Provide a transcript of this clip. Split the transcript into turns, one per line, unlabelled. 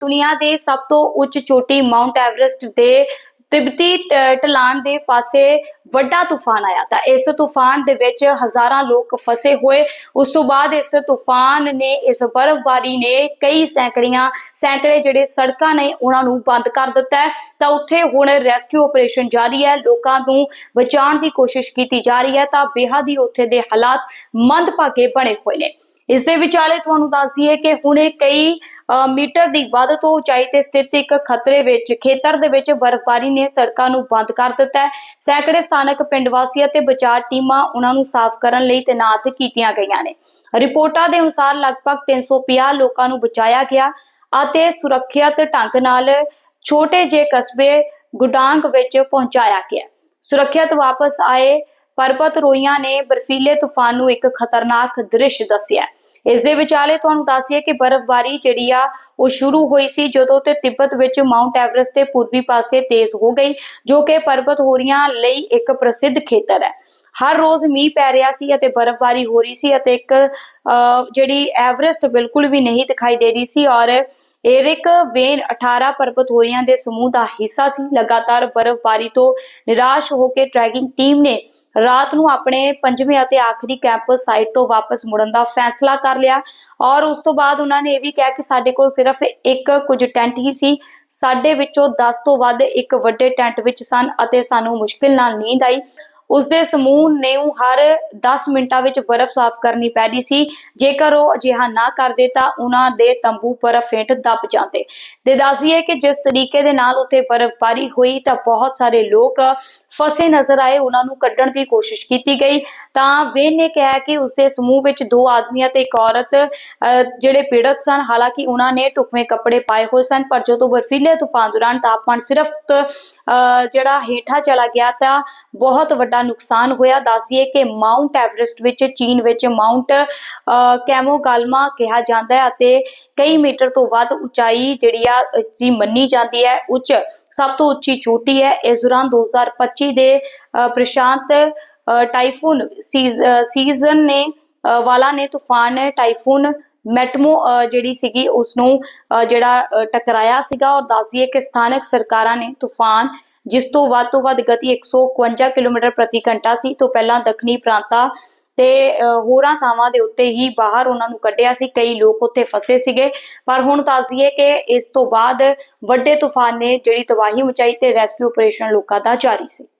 ਦੁਨੀਆ ਦੇ ਸਭ ਤੋਂ ਉੱਚ ਚੋਟੀ ਮਾਉਂਟ ਐਵਰੈਸਟ ਦੇ ਤਿੱਬਤੀ ਟ- ਢਲਾਨ ਦੇ ਪਾਸੇ ਵੱਡਾ ਤੂਫਾਨ ਆਇਆ ਤਾਂ ਇਸ ਤੂਫਾਨ ਦੇ ਵਿੱਚ ਹਜ਼ਾਰਾਂ ਲੋਕ ਫਸੇ ਹੋਏ। ਉਸ ਤੋਂ ਬਾਅਦ ਇਸ ਤੂਫਾਨ ਨੇ, ਇਸ ਬਰਫ਼ਬਾਰੀ ਨੇ ਕਈ ਸੈਂਕੜੀਆਂ, ਸੈਂਕੜੇ ਜਿਹੜੇ ਸੜਕਾਂ ਨੇ ਉਹਨਾਂ ਨੂੰ ਬੰਦ ਕਰ ਦਿੱਤਾ ਤਾਂ ਉੱਥੇ ਹੁਣ ਰੈਸਕਿਊ ਆਪਰੇਸ਼ਨ ਜਾਰੀ ਹੈ। ਲੋਕਾਂ ਨੂੰ ਬਚਾਉਣ ਦੀ ਕੋਸ਼ਿਸ਼ ਕੀਤੀ ਜਾ ਰਹੀ ਹੈ ਤਾਂ ਬੇਹੱਦ ਹੀ ਉੱਥੇ ਦੇ ਹਾਲਾਤ ਮੰਦਭਾਗੇ ਬਣੇ ਹੋਏ ਨੇ। ਇਸ ਦੇ ਵਿਚਾਲੇ ਤੁਹਾਨੂੰ ਦੱਸ ਦਈਏ ਕਿ ਹੁਣੇ ਕਈ ਮੀਟਰ ਦੀ ਵੱਧ ਤੋਂ ਉਚਾਈ ਤੇ ਸਥਿਤ ਇੱਕ ਖਤਰੇ ਵਿੱਚ, ਖੇਤਰ ਦੇ ਵਿੱਚ ਬਰਫ਼ਬਾਰੀ ਨੇ ਸੜਕਾਂ ਨੂੰ ਬੰਦ ਕਰ ਦਿੱਤਾ ਹੈ। ਸੈਂਕੜੇ ਸਥਾਨਕ ਪਿੰਡ ਵਾਸੀ ਅਤੇ ਬਚਾਅ ਟੀਮਾਂ ਉਹਨਾਂ ਨੂੰ ਸਾਫ਼ ਕਰਨ ਲਈ ਤੈਨਾਤ ਕੀਤੀਆਂ ਗਈਆਂ ਨੇ। ਰਿਪੋਰਟਾਂ ਦੇ ਅਨੁਸਾਰ ਲਗਭਗ 350 ਲੋਕਾਂ ਨੂੰ ਬਚਾਇਆ ਗਿਆ ਅਤੇ ਸੁਰੱਖਿਅਤ ਢੰਗ ਨਾਲ ਛੋਟੇ ਜਿਹੇ ਕਸਬੇ ਗੁਡਾਂਗ ਵਿੱਚ ਪਹੁੰਚਾਇਆ ਗਿਆ। ਸੁਰੱਖਿਅਤ ਵਾਪਸ ਆਏ ਪਰਬਤ ਰੋਈਆਂ ਨੇ ਬਰਫੀਲੇ ਤੂਫਾਨ ਨੂੰ ਇੱਕ ਖਤਰਨਾਕ ਦ੍ਰਿਸ਼ ਦੱਸਿਆ ਇਸ ਦੇ ਵਿਚਾਲੇ ਤੁਹਾਨੂੰ ਦੱਸੀਏ ਕਿ ਬਰਫ਼ਬਾਰੀ ਜਿਹੜੀ ਆ ਉਹ ਸ਼ੁਰੂ ਹੋਈ ਸੀ ਜਦੋਂ ਤੇ ਤਿੱਬਤ ਵਿੱਚ ਮਾਉਂਟ ਐਵਰੈਸਟ ਦੇ ਪੂਰਬੀ ਪਾਸੇ ਤੇਜ਼ ਹੋ ਗਈ ਜੋ ਕਿ ਪਰਬਤ ਹੋਰੀਆਂ ਲਈ ਇੱਕ ਪ੍ਰਸਿੱਧ ਖੇਤਰ ਹੈ। ਹਰ ਰੋਜ਼ ਮੀਂਹ ਪੈ ਰਿਹਾ ਸੀ ਅਤੇ ਬਰਫ਼ਬਾਰੀ ਹੋ ਰਹੀ ਸੀ ਅਤੇ ਇੱਕ ਅਹ, ਜਿਹੜੀ ਐਵਰੈਸਟ ਬਿਲਕੁਲ ਵੀ ਨਹੀਂ ਦਿਖਾਈ ਦੇ ਰਹੀ ਸੀ ਔਰ ਏਰਿਕ ਵੇਨ 18 ਪਰਬਤ ਦੇ ਸਮੂਹ ਦਾ ਹਿੱਸਾ ਸੀ। ਲਗਾਤਾਰ ਬਰਫ਼ਬਾਰੀ ਤੋਂ ਨਿਰਾਸ਼ ਹੋ ਕੇ ਟਰੈਕਿੰਗ ਟੀਮ ਨੇ ਰਾਤ ਨੂੰ ਆਪਣੇ ਪੰਜਵੇਂ ਅਤੇ ਆਖਰੀ ਕੈਂਪ ਸਾਈਟ ਤੋਂ ਵਾਪਸ ਮੁੜਨ ਦਾ ਫੈਸਲਾ ਕਰ ਲਿਆ ਔਰ ਉਸ ਤੋਂ ਬਾਅਦ ਉਹਨਾਂ ਨੇ ਇਹ ਵੀ ਕਿਹਾ ਕਿ ਸਾਡੇ ਕੋਲ ਸਿਰਫ ਇੱਕ ਕੁਝ ਟੈਂਟ ਹੀ ਸੀ। ਸਾਡੇ ਵਿੱਚੋਂ 10 ਤੋਂ ਵੱਧ ਇੱਕ ਵੱਡੇ ਟੈਂਟ ਵਿੱਚ ਸਨ ਅਤੇ ਸਾਨੂੰ ਮੁਸ਼ਕਿਲ ਨਾਲ ਨੀਂਦ ਆਈ। ਉਸ ਦੇ ਸਮੂਹ ਨੇ ਹਰ 10 ਮਿੰਟਾਂ ਵਿੱਚ ਬਰਫ਼ ਸਾਫ਼ ਕਰਨੀ ਪੈਦੀ ਸੀ। ਜੇਕਰ ਉਹ ਅਜਿਹਾ ਨਾ ਕਰਦੇ ਤਾਂ ਉਹਨਾਂ ਦੇ ਤੰਬੂ ਬਰਫ਼ ਹੇਠ ਦਬ ਜਾਂਦੇ। ਤੇ ਦੱਸੀਏ ਕਿ ਜਿਸ ਤਰੀਕੇ ਦੇ ਨਾਲ ਉੱਥੇ ਬਰਫ਼ਬਾਰੀ ਹੋਈ ਤਾਂ ਬਹੁਤ ਸਾਰੇ ਲੋਕ ਫਸੇ ਨਜ਼ਰ ਆਏ। ਉਹਨਾਂ ਨੂੰ ਕੱਢਣ ਦੀ ਕੋਸ਼ਿਸ਼ ਕੀਤੀ ਗਈ। ਤਾਂ ਵੇਨ ਨੇ ਕਿਹਾ ਕਿ ਉਸੇ ਸਮੂਹ ਵਿੱਚ ਦੋ ਆਦਮੀਆਂ ਤੇ ਇੱਕ ਔਰਤ ਅਹ, ਜਿਹੜੇ ਪੀੜਤ ਸਨ। ਹਾਲਾਂਕਿ ਉਹਨਾਂ ਨੇ ਢੁਕਵੇਂ ਕੱਪੜੇ ਪਾਏ ਹੋਏ ਸਨ ਪਰ ਜਦੋਂ ਬਰਫੀਲੇ ਤੂਫਾਨ ਦੌਰਾਨ ਤਾਪਮਾਨ ਸਿਰਫ ਅਹ, ਜਿਹੜਾ ਹੇਠਾਂ ਚਲਾ ਗਿਆ ਤਾਂ ਬਹੁਤ ਵੱਡਾ ਨੁਕਸਾਨ ਹੋਇਆ। ਦੱਸੀਏ ਕਿ ਮਾਉਂਟ ਐਵਰੈਸਟ ਵਿੱਚ ਚੀਨ ਵਿੱਚ ਮਾਉਂਟ ਅਹ, ਕਿਹਾ ਜਾਂਦਾ ਹੈ ਅਤੇ ਕਈ ਮੀਟਰ ਤੋਂ ਵੱਧ ਉਚਾਈ ਜਿਹੜੀ ਆ ਜੀ ਮੰਨੀ ਜਾਂਦੀ ਹੈ। ਉੱਚ ਸਭ ਤੋਂ ਉੱਚੀ ਚੋਟੀ ਹੈ। ਇਸ ਦੌਰਾਨ 2025 ਦੇ ਪ੍ਰਸ਼ਾਂਤ ਟਾਈਫੂਨ ਸੀਜ਼ਨ ਨੇ ਵਾਲਾ ਨੇ ਤੂਫਾਨ ਟਾਈਫੂਨ ਮੈਟਮੋ ਜਿਹੜੀ ਸੀਗੀ ਉਸ ਨੂੰ ਜਿਹੜਾ ਟਕਰਾਇਆ ਸੀਗਾ। ਔਰ ਦੱਸੀਏ ਕਿ ਸਥਾਨਕ ਸਰਕਾਰਾਂ ਨੇ ਤੂਫਾਨ ਜਿਸ ਤੋਂ ਵੱਧ ਤੋਂ ਵੱਧ ਗਤੀ 151 ਕਿਲੋਮੀਟਰ ਪ੍ਰਤੀ ਘੰਟਾ ਸੀ ਤੋਂ ਪਹਿਲਾਂ ਦੱਖਣੀ ਪ੍ਰਾਂਤਾਂ ਤੇ ਅਹ, ਹੋਰਾਂ ਥਾਵਾਂ ਦੇ ਉੱਤੇ ਹੀ ਬਾਹਰ ਉਹਨਾਂ ਨੂੰ ਕੱਢਿਆ ਸੀ ਕਈ ਲੋਕ ਉੱਥੇ ਫਸੇ ਸੀਗੇ। ਪਰ ਹੁਣ ਦੱਸੀਏ ਕਿ ਇਸ ਤੋਂ ਬਾਅਦ ਵੱਡੇ ਤੂਫਾਨ ਨੇ ਜਿਹੜੀ ਤਬਾਹੀ ਮਚਾਈ ਤੇ ਰੈਸਕਿਊ ਆਪਰੇਸ਼ਨ ਲੋਕਾਂ ਦਾ ਜਾਰੀ ਸੀ।